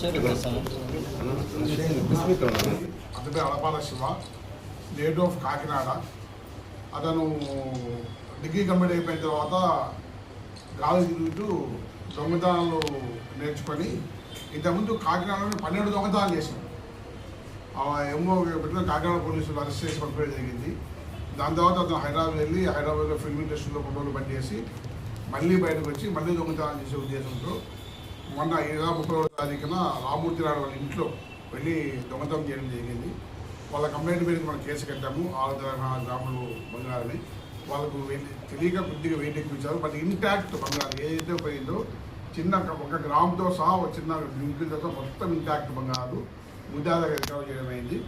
చేయడా? అతడే Adapala Siva native of Kakinada. అతను డిగ్రీ కంప్లీట్ అయిపోయిన తర్వాత గాలి తిరుగుతూ దొంగతనాలు నేర్చుకొని ఇంతకుముందు కాకినాడలో పన్నెండు దొంగతనాలు చేశాడు. ఎంఓ ఏమో పెట్టిన కాకినాడ పోలీసులు అరెస్ట్ చేసి పంపించడం జరిగింది. దాని తర్వాత అతను హైదరాబాద్ వెళ్ళి హైదరాబాద్లో ఫిల్మ్ ఇండస్ట్రీలో కొన్ని రోజులు పనిచేసి మళ్ళీ బయటకు వచ్చి మళ్ళీ దొంగతనాలు చేసే ఉద్దేశంతో మొన్న ఇరవై ముప్పై తారీఖున రామూర్తి రాడు వాళ్ళ ఇంట్లో వెళ్ళి దొంగతనం చేయడం జరిగింది. వాళ్ళ కంప్లైంట్ మీద మనం కేసు కట్టాము. ఆరు గ్రాములు బంగారని వాళ్ళకు వెయిట్ తెలియక కొద్దిగా వెయిట్ ఎక్కించారు బట్ ఇంటాక్ట్ బంగారం ఏదైతే పోయిందో చిన్న ఒక గ్రామ్తో సహా ఒక చిన్న లింకులతో మొత్తం ఇంటాక్ట్ బంగారాలు ముద్దాగా రికవర్ చేయడం అయింది.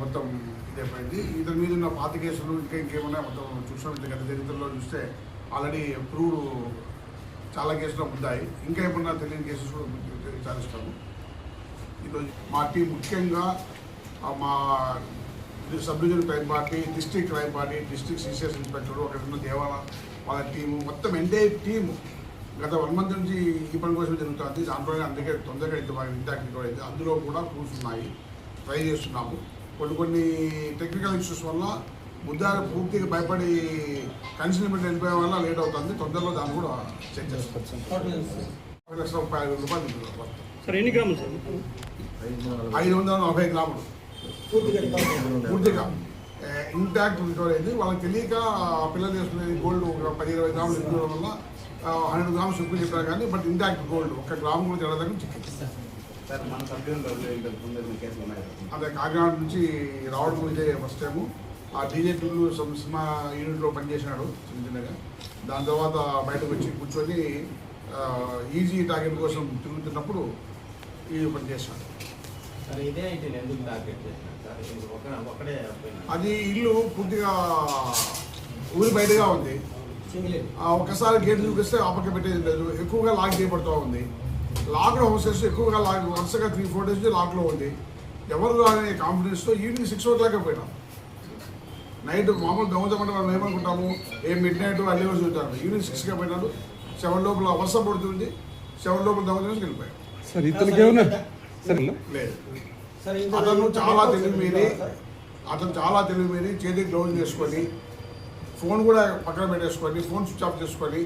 మొత్తం ఇదైపోయింది ఇతని మీద ఉన్న పాత కేసులు ఇంకా ఇంకేమున్నాయి? మొత్తం చూసినట్టు గత చరిత్రలో చూస్తే ఆల్రెడీ ప్రూవ్ చాలా కేసులు ఉన్నాయి ఇంకా ఏమన్నా తెలియని కేసెస్ కూడా విచారిస్తాము ఈరోజు మా టీం ముఖ్యంగా మా sub division crime party district crime party district CCS inspector అక్కడ ఉన్న దేవాల వాళ్ళ టీము మొత్తం ఎండే టీము గత వన్ మంత్ నుంచి ఈ పని కోసం జరుగుతుంది. దాంట్లో అందుకే తొందరగా అయితే బాగా ఇంటాక్ట్ రికవర్ అయింది. అందులో కూడా ప్రూఫ్స్ ఉన్నాయి. ట్రై చేస్తున్నాము. కొన్ని కొన్ని టెక్నికల్ ఇష్యూస్ వల్ల ముద్దాలు పూర్తిగా భయపడి కన్సిల్మెంట్ వెళ్ళిపోయే వల్ల లేట్ అవుతుంది. తొందరలో దాన్ని కూడా చెక్ చేస్తాం ఒక లక్ష ముప్పై ఐదు రూపాయలు ఎన్ని గ్రాములు సార్? ఐదు వందల నలభై గ్రాములు. పూర్తిగా ఇంటాక్ట్ రికవర్ అయింది వాళ్ళకి తెలియక ఆ పిల్లలు చేసుకునేది గోల్డ్ ఒక పది ఇరవై గ్రాములు ఎక్కువ వల్ల హండ్రెడ్ గ్రామ్స్ ఎక్కువ చెప్పారు కానీ బట్ ఇంటాక్ట్ గోల్డ్ ఒక గ్రామ్ కూడా కదా? అదే కాకినాడ నుంచి రావడం ఇదే ఫస్ట్ టైము. ఆ డీజే టూలు సినిమా యూనిట్లో పనిచేసినాడు చిన్న చిన్నగా. దాని తర్వాత బయటకు వచ్చి కూర్చొని ఈజీ టార్గెట్ కోసం తిరుగుతున్నప్పుడు ఈ పని చేశాడు. సార్ ఇదే అయితే నేను ఎందుకు టార్గెట్ చేసినాను సార్ ఇది ఒక ఒక్కడే పోయినా అది ఇల్లు పూర్తిగా ఊరి బయటగా ఉంది. ఆ, ఒక్కసారి గేట్ చూపిస్తే ఆపక్క పెట్టేది లేదు. ఎక్కువగా లాక్ చేయబడుతూ ఉంది. లాక్డ్ హౌసెస్ ఎక్కువగా లాక్ వరుసగా త్రీ ఫోర్ డేస్ లాక్లో ఉంది. ఎవరు అనే కాన్ఫిడెన్స్తో ఈవినింగ్ సిక్స్ ఓ క్లాక్ పోయినాం. నైట్ మామూలు దొంగతమంటే మనం ఏమనుకుంటాము? ఏ మిడ్ నైట్ అల్లి రోజు చూద్దాం ఈవినింగ్ సిక్స్గా పోయినాడు సెవెన్ లోపల వర్షం పడుతుంది. సెవెన్ లోపల దొంగతనం వెళ్ళిపోయాడు సార్ ఇతనికి ఏమన్నా లేదు. అతను చాలా తెలివి మీరి అతను చాలా తెలివి మీరి చేతికి గ్లౌజ్ చేసుకొని ఫోన్ కూడా పక్కన పెట్టేసుకొని ఫోన్ స్విచ్ ఆఫ్ చేసుకొని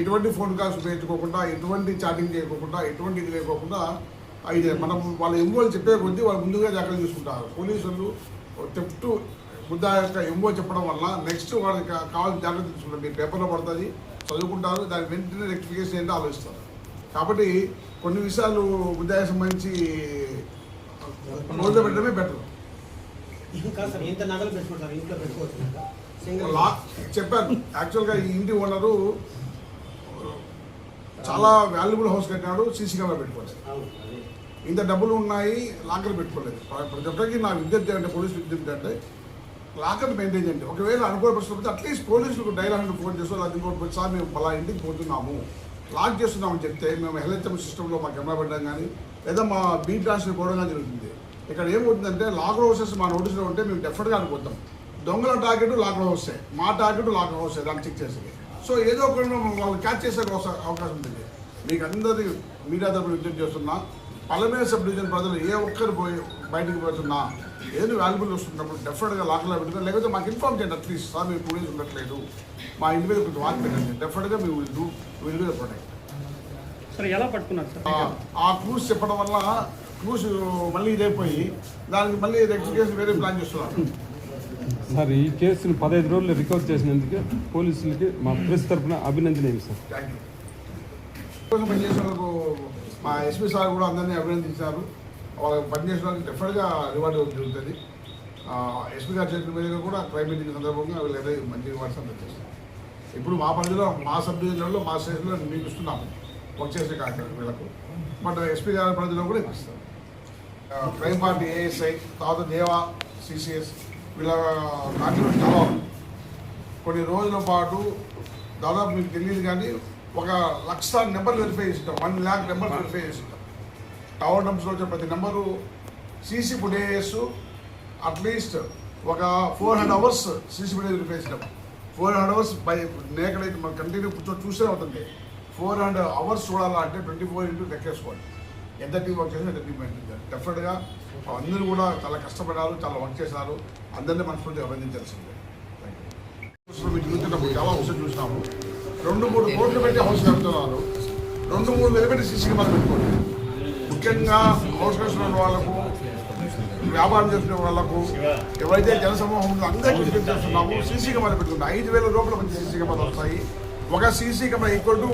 ఎటువంటి ఫోన్ కాల్స్ పెట్టుకోకుండా ఎటువంటి చాటింగ్ చేయకోకుండా ఎటువంటి ఇది లేకోకుండా ఇది మనం వాళ్ళ ఎంఓలు చెప్పే కొద్దీ వాళ్ళు ముందుగా జాగ్రత్త తీసుకుంటారు. పోలీసులు చెప్తూ ముద్దా యొక్క ఎంఓ చెప్పడం వల్ల నెక్స్ట్ వాళ్ళకి కావాల్సిన జాగ్రత్త తీసుకుంటారు. మీ పేపర్లో పడుతుంది చదువుకుంటారు దాని వెంటనే రెక్టిఫికేషన్ ఏంటో ఆలోచిస్తారు. కాబట్టి కొన్ని విషయాలు ముద్దాకి సంబంధించి రోజు పెట్టడమే బెటర్ పెట్టుకోవచ్చు చెప్పాను. యాక్చువల్గా ఈ ఇంటి ఓనరు చాలా వాల్యుబుల్ హౌస్ కట్టినాడు సీసీ కెమెరా పెట్టుకోలేదు. అదే. ఇంత డబ్బులు ఉన్నాయి లాకర్ పెట్టుకోలేదు. ప్రతి ఒక్కరికి నా విజ్ఞప్తి అంటే పోలీస్ విజ్ఞప్తి అంటే లాకర్ మెయింటైన్ చేయండి ఒకవేళ అనుకోని పరిస్థితి అట్లీస్ట్ పోలీసులకు డైల్ హండ్రెడ్ ఫోన్ చేస్తూ అది ఇంకోటి సార్ మేము పలా ఇంటికి పోతున్నాము. లాక్ చేస్తున్నామని చెప్తే మేము హెల్త్ సిస్టంలో మా కెమెరా పెట్టడం కానీ లేదా మా బీట్ ట్రాన్స్ఫర్ పోవడం కానీ జరుగుతుంది. ఇక్కడ ఏమవుతుందంటే లాక్ హౌసెస్ మా నోటీసులో ఉంటే మేము డెఫినెట్గా అనుకుంటాం. దొంగల టార్గెట్ లాక్ హౌసే మా టార్గెట్ లాక్ హౌసే దాన్ని చెక్ చేసేది. సో ఏదో ఒకటి వాళ్ళు క్యాచ్ చేసే అవకాశం ఉంటుంది. మీకు అందరి మీడియా తరపున విజ్ఞప్తి చేస్తున్నా పలమే సబ్ డివిజన్ ప్రజలు ఏ ఒక్కరు పోయి బయటకు పోతున్నా ఏది వాల్యుబుల్ వస్తున్నప్పుడు డెఫినెట్గా లాక్లో పెట్టుకుని లేకపోతే మాకు ఇన్ఫార్మ్ చేయండి అట్లీస్ట్ సార్ మీరు పోలీసు ఉండట్లేదు. మా ఇంటి మీద కొంచెం వాక్ పెట్టండి. డెఫినెట్గా మీ will do will do protect sir ఎలా పట్టుకున్నారు సార్? ఆ- క్రూస్ చెప్పడం వల్ల క్రూస్ మళ్ళీ ఇదైపోయి దానికి మళ్ళీ రెక్టిఫికేషన్ వేరే ప్లాన్ చేస్తున్నారు. సార్ ఈ కేసును పదహైదు రోజులు రికవర్ చేసినందుకు పోలీసులకి మా ప్రెస్ తరఫున అభినందనీయం సార్. థ్యాంక్ యూ కోసం పనిచేసిన వాళ్ళకు మా ఎస్పీ సార్ కూడా అందరినీ అభినందించారు. వాళ్ళకి పనిచేసిన డెఫినెట్గా రివార్డ్ జరుగుతుంది. ఎస్పీ గారి చేతుల మీదుగా కూడా క్రైమ్ మీటింగ్ సందర్భంగా వీళ్ళైతే మంచి రివార్డ్స్ అందజేస్తారు ఇప్పుడు మా పరిధిలో మా సబ్ డివిజన్లో మా స్టేషన్లో మేము ఇస్తున్నాము. వర్క్ చేసే కార్యక్రమం వీళ్ళకు. బట్ ఎస్పీ గారి పరిధిలో కూడా ఇప్పిస్తారు క్రైమ్ పార్టీ ఏఎస్ఐ తర్వాత దేవా సిసిఎస్ వీళ్ళ కాంట్రిబ్యూషన్ చాలా కొన్ని రోజుల పాటు దాదాపు మీకు తెలియదు కానీ ఒక లక్ష నెంబర్ వెరిఫై చేస్తాం వన్ ల్యాక్ నెంబర్ వెరిఫై చేస్తాం టవర్ డంప్స్లో వచ్చిన ప్రతి number CC footages at least ఒక four hundred hours CC footage verify four hundred hours by నేకడైతే మనం కంటిన్యూ కూర్చొని చూసే అవుతుంది. ఫోర్ హండ్రెడ్ అవర్స్ చూడాలంటే ట్వంటీ ఫోర్ ఇంటూ లెక్కేసుకోండి ఎంత టీం వర్క్ చేసినా ఎంత టీం పెట్టింది డెఫినెట్గా అందరూ కూడా చాలా కష్టపడారు చాలా వర్క్ చేశారు. అందరినీ మనస్ఫూర్తిగా అభినందించాల్సిందే. అసలు చూసినప్పుడు చాలా హౌస్ చూసినాము. రెండు మూడు కోట్లు పెట్టి హౌస్ కడుతున్నారు. రెండు మూడు వేలు పెట్టి సీసీ కెమెరా పెట్టుకోండి ముఖ్యంగా హౌస్ వాళ్ళకు వ్యాపారం చేస్తున్న వాళ్ళకు ఎవరైతే జనసమూహం ఉందో అందరికీ విజ్ఞప్తి చేస్తున్నాము. సీసీ కెమెరా పెట్టుకుంటాం ఐదు వేల రూపాయల మంచి సీసీ కెమెరా వస్తాయి. ఒక CC camera equal to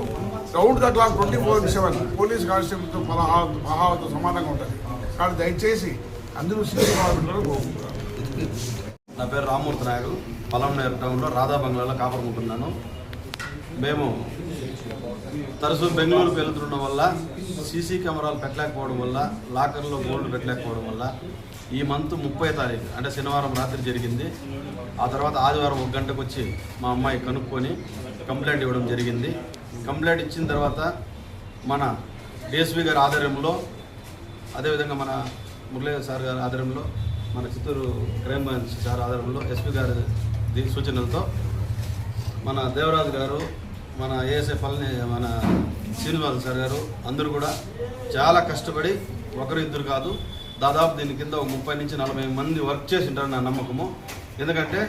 round the clock twenty four seven police కానిస్టేబుల్తో పదహారు పదహారుతో సమానంగా ఉంటుంది. కాబట్టి దయచేసి అందరూ సీసీ కెమెరా పెట్టుకోవడం నా పేరు రామ్మూర్తి నాయుడు పలంనేరు టౌన్లో రాధా బంగ్లాలో కాపాడుకుంటున్నాను మేము తరచూ బెంగళూరుకు వెళ్తుండడం వల్ల సీసీ కెమెరాలు పెట్టలేకపోవడం వల్ల లాకర్లో గోల్డ్ పెట్టలేకపోవడం వల్ల ఈ మంత్ ముప్పై తారీఖు అంటే శనివారం రాత్రి జరిగింది. ఆ తర్వాత ఆదివారం ఒక గంటకు వచ్చి మా అమ్మాయి కనుక్కొని కంప్లైంట్ ఇవ్వడం జరిగింది. కంప్లైంట్ ఇచ్చిన తర్వాత మన డిఎస్పి గారి ఆధ్వర్యంలో అదేవిధంగా మన మురళీ సార్ గారి ఆధ్వర్యంలో మన చిత్తూరు క్రైమ్ బ్రాంచ్ సార్ ఆధ్వర్యంలో ఎస్పీ గారి సూచనలతో మన దేవరాజు గారు మన ఏఎస్ఐ పళని మన శ్రీనివాస సార్ గారు అందరూ కూడా చాలా కష్టపడి ఒకరు ఇద్దరు కాదు దాదాపు దీని కింద ఒక ముప్పై నుంచి నలభై మంది వర్క్ చేసి ఉంటారు నా నమ్మకము. ఎందుకంటే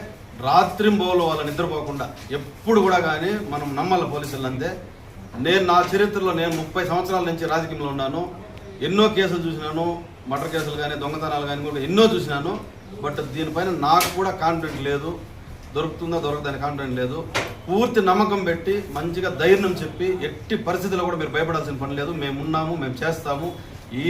రాత్రింబోలు వాళ్ళ నిద్రపోకుండా ఎప్పుడు కూడా కానీ మనం నమ్మాలి పోలీసులు అంతే. నేను నా చరిత్రలో నేను ముప్పై సంవత్సరాల నుంచి రాజకీయంలో ఉన్నాను. ఎన్నో కేసులు చూసినాను మటర్ కేసులు కానీ దొంగతనాలు కానీ కూడా ఎన్నో చూసినాను. బట్ దీనిపైన నాకు కూడా కాన్ఫిడెంట్ లేదు. దొరుకుతుందో దొరకదని కాన్ఫిడెంట్ లేదు. పూర్తి నమ్మకం పెట్టి మంచిగా ధైర్యం చెప్పి ఎట్టి పరిస్థితుల్లో కూడా మీరు భయపడాల్సిన పని లేదు. మేము ఉన్నాము మేము చేస్తాము.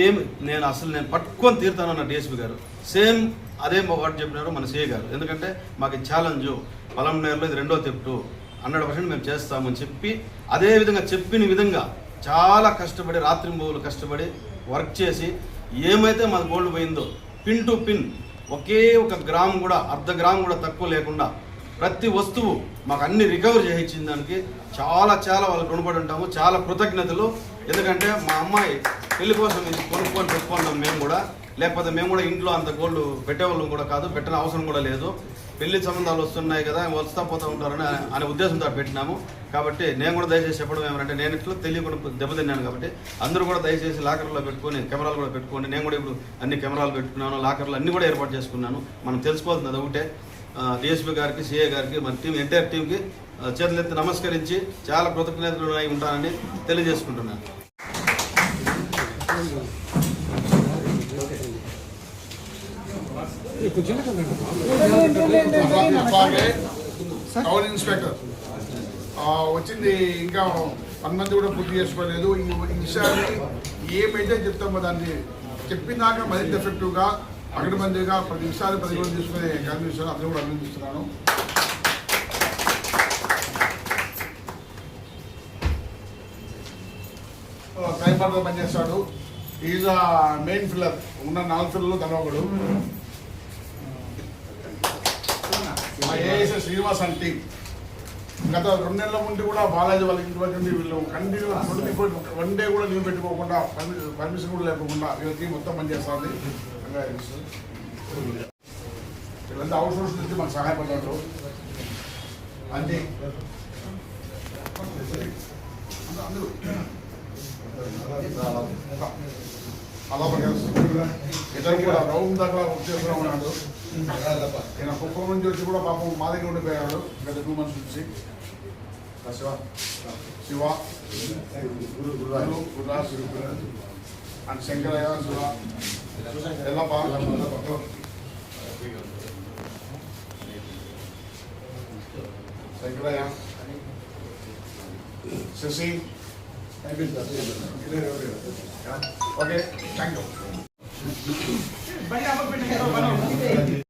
ఏం నేను అసలు నేను పట్టుకొని తీరుతాను అన్న డిఎస్పీ గారు. సేమ్ అదే వర్డ్ చెప్పినారు మన సిఏ గారు. ఎందుకంటే మాకు ఛాలెంజ్ పొలం నేరులో ఇది రెండో తెప్టు హండ్రెడ్ పర్సెంట్ మేము చేస్తామని చెప్పి అదే విధంగా చెప్పిన విధంగా చాలా కష్టపడి రాత్రింబోవులు కష్టపడి వర్క్ చేసి ఏమైతే మన గోల్డ్ పోయిందో పిన్ టు పిన్ ఒకే ఒక గ్రామ్ కూడా అర్ధ గ్రామ్ కూడా తక్కువ లేకుండా ప్రతి వస్తువు మాకు అన్ని రికవర్ చేయించిన దానికి చాలా చాలా వాళ్ళకి రుణపడి ఉంటాము. చాలా కృతజ్ఞతలు. ఎందుకంటే మా అమ్మాయి పెళ్ళి కోసం ఇది కొనుక్కొని పెట్టుకున్నాం మేము కూడా. లేకపోతే మేము కూడా ఇంట్లో అంత గోల్డ్ పెట్టేవాళ్ళం కూడా కాదు. పెట్టిన అవసరం కూడా లేదు. పెళ్ళి సంబంధాలు వస్తున్నాయి కదా వస్తా పోతా ఉంటారని అనే ఉద్దేశంతో పెట్టినాము. కాబట్టి నేను కూడా దయచేసి చెప్పడం ఏమంటే నేను ఇట్లా తెలియకుండా దెబ్బతిన్నాను కాబట్టి అందరూ కూడా దయచేసి లాకర్లో పెట్టుకొని కెమెరాలు కూడా పెట్టుకొని నేను కూడా ఇప్పుడు అన్ని కెమెరాలు పెట్టుకున్నాను లాకర్లు అన్ని కూడా ఏర్పాటు చేసుకున్నాను. మనం తెలుసుకోవాల్సింది అది ఒకటే. డిఎస్పీ గారికి సిఏ గారికి మన టీం ఎంటైర్ టీంకి చేతులెత్తి నమస్కరించి చాలా కృతజ్ఞతలు అయి ఉంటానని తెలియజేసుకుంటున్నాను. Town inspector. వచ్చింది ఇంకా వన్ కూడా పూర్తి చేసుకోలేదు. ఈ ఈ విషయాన్ని ఏమైతే చెప్తామో దాన్ని చెప్పినాక మరింత ఎఫెక్టివ్గా పకడ్బందీగా పది నిమిషాలు పది రోజులు తీసుకునే కన్వీషన్ అందరూ కూడా అభినందిస్తున్నాను. టైం పడుతుంది పనిచేస్తాడు. ఈజ్ ఆ మెయిన్ ఫిల్లర్ ఉన్న నాలుగు ఫిల్లర్లు తన ఒకడు. మా ఏఎస్ఎస్ శ్రీనివాస్ అండ్ టీం గత రెండు నెలల ముందు కూడా బాలాజీ వాళ్ళకి ఇంటి వరకు వీళ్ళు continue twenty four one day కూడా లీవ్ పెట్టుకోకుండా పర్మిషన్ కూడా లేకుండా వీళ్ళ టీం మొత్తం పనిచేస్తుంది వీళ్ళంతా అవుట్ సోర్స్ నుంచి మాకు సహాయపడ్డారు అంతే. అందరూ అలా కూడా రౌండ్ దాకా వచ్చేస్తున్నాం ఉన్నాడు కుప్పం నుంచి వచ్చి కూడా పాపం మా దగ్గర ఉండిపోయాడు. గత టూ మంత్స్ నుంచి. శివ. శివ. గురు గురు గురురాజ్ అండ్ శంకరయ్య శివ. ఎలా బాగా Shankaraiah Sasi okay thank you